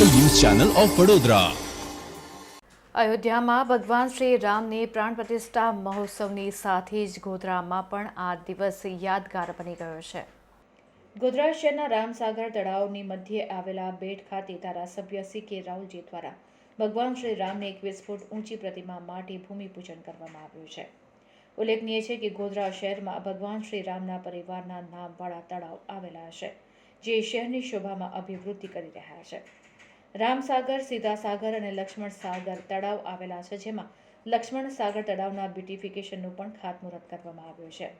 Channel of Vadodara. અયોધ્યામાં ભગવાન શ્રી રામની પ્રાણ પ્રતિષ્ઠા મહોત્સવની સાથે જ ગોધરામાં પણ આ દિવસ યાદગાર બની ગયો છે. ગોધરા શહેરના રામસાગર તળાવની મધ્યે આવેલા બેટ ખાતે ધારાસભ્ય સી કે રાહુલજી દ્વારા ભગવાન શ્રી રામની એકવીસ ફૂટ ઊંચી પ્રતિમા માટે ભૂમિપૂજન કરવામાં આવ્યું છે. ઉલ્લેખનીય છે કે ગોધરા શહેરમાં ભગવાન શ્રી રામના પરિવારના નામવાળા તળાવ આવેલા છે, જે શહેરની શોભામાં અભિવૃદ્ધિ કરી રહ્યા છે. રામસાગર, સીધાસાગર અને લક્ષ્મણ સાગર તળાવ આવેલા છે, જેમાં લક્ષ્મણ સાગર તળાવના બ્યુટિફિકેશનનું પણ ખાતમુહૂર્ત કરવામાં આવ્યું છે.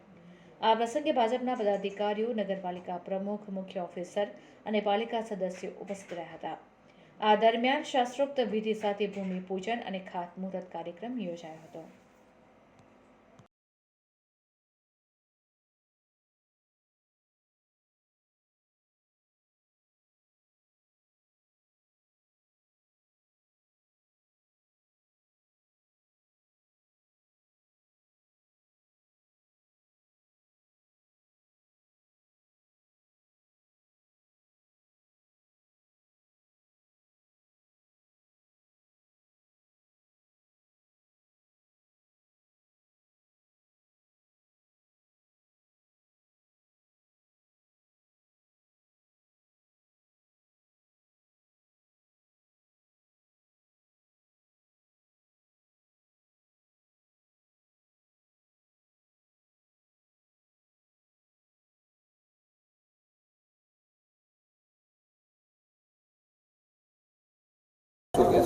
આ પ્રસંગે ભાજપના પદાધિકારીઓ, નગરપાલિકા પ્રમુખ, મુખ્ય ઓફિસર અને પાલિકા સદસ્યો ઉપસ્થિત રહ્યા હતા. આ દરમિયાન શાસ્ત્રોક્ત વિધિ સાથે ભૂમિપૂજન અને ખાતમુહૂર્ત કાર્યક્રમ યોજાયો હતો.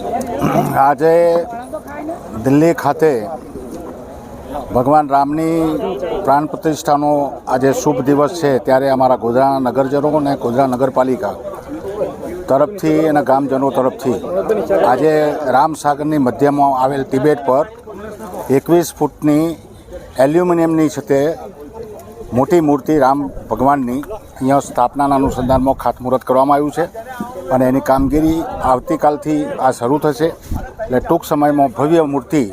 આજે દિલ્હી ખાતે ભગવાન રામની પ્રાણ પ્રતિષ્ઠાનો આજે શુભ દિવસ છે. ત્યારે અમારા ગોધરાના નગરજનો અને ગોધરા નગરપાલિકા તરફથી અને ગામજનો તરફથી આજે રામસાગરની મધ્યમાં આવેલ તિબેટ પર એકવીસ ફૂટની એલ્યુમિનિયમની છે તે મોટી મૂર્તિ રામ ભગવાનની અહીંયા સ્થાપનાના અનુસંધાનમાં ખાતમુહૂર્ત કરવામાં આવ્યું છે. અને એની કામગીરી આવતીકાલથી આ શરૂ થશે. એટલે ટૂંક સમયમાં ભવ્ય મૂર્તિ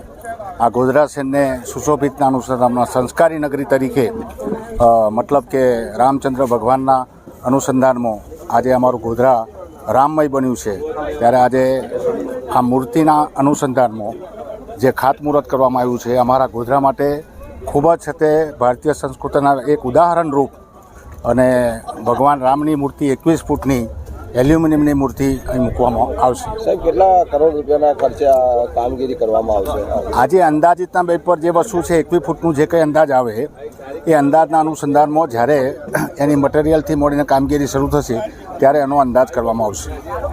આ ગોધરા સેનને સુશોભિતના અનુસંધાનમાં સંસ્કારી નગરી તરીકે મતલબ કે રામચંદ્ર ભગવાનના અનુસંધાનમાં આજે અમારું ગોધરા રામમય બન્યું છે. ત્યારે આજે આ મૂર્તિના અનુસંધાનમાં જે ખાતમુહૂર્ત કરવામાં આવ્યું છે, અમારા ગોધરા માટે ખૂબ જ છે ભારતીય સંસ્કૃતિના એક ઉદાહરણરૂપ અને ભગવાન રામની મૂર્તિ એકવીસ ફૂટની એલ્યુમિનિયમની મૂર્તિ અહીં મૂકવામાં આવશે. સાહેબ કેટલા કરોડ રૂપિયાના ખર્ચે આ કામગીરી કરવામાં આવશે? આજે અંદાજિતના પર જે વસ્તુ છે એકવી ફૂટનું જે કંઈ અંદાજ આવે એ અંદાજના અનુસંધાનમાં જ્યારે એની મટીરિયલથી મળીને કામગીરી શરૂ થશે ત્યારે એનો અંદાજ કરવામાં આવશે.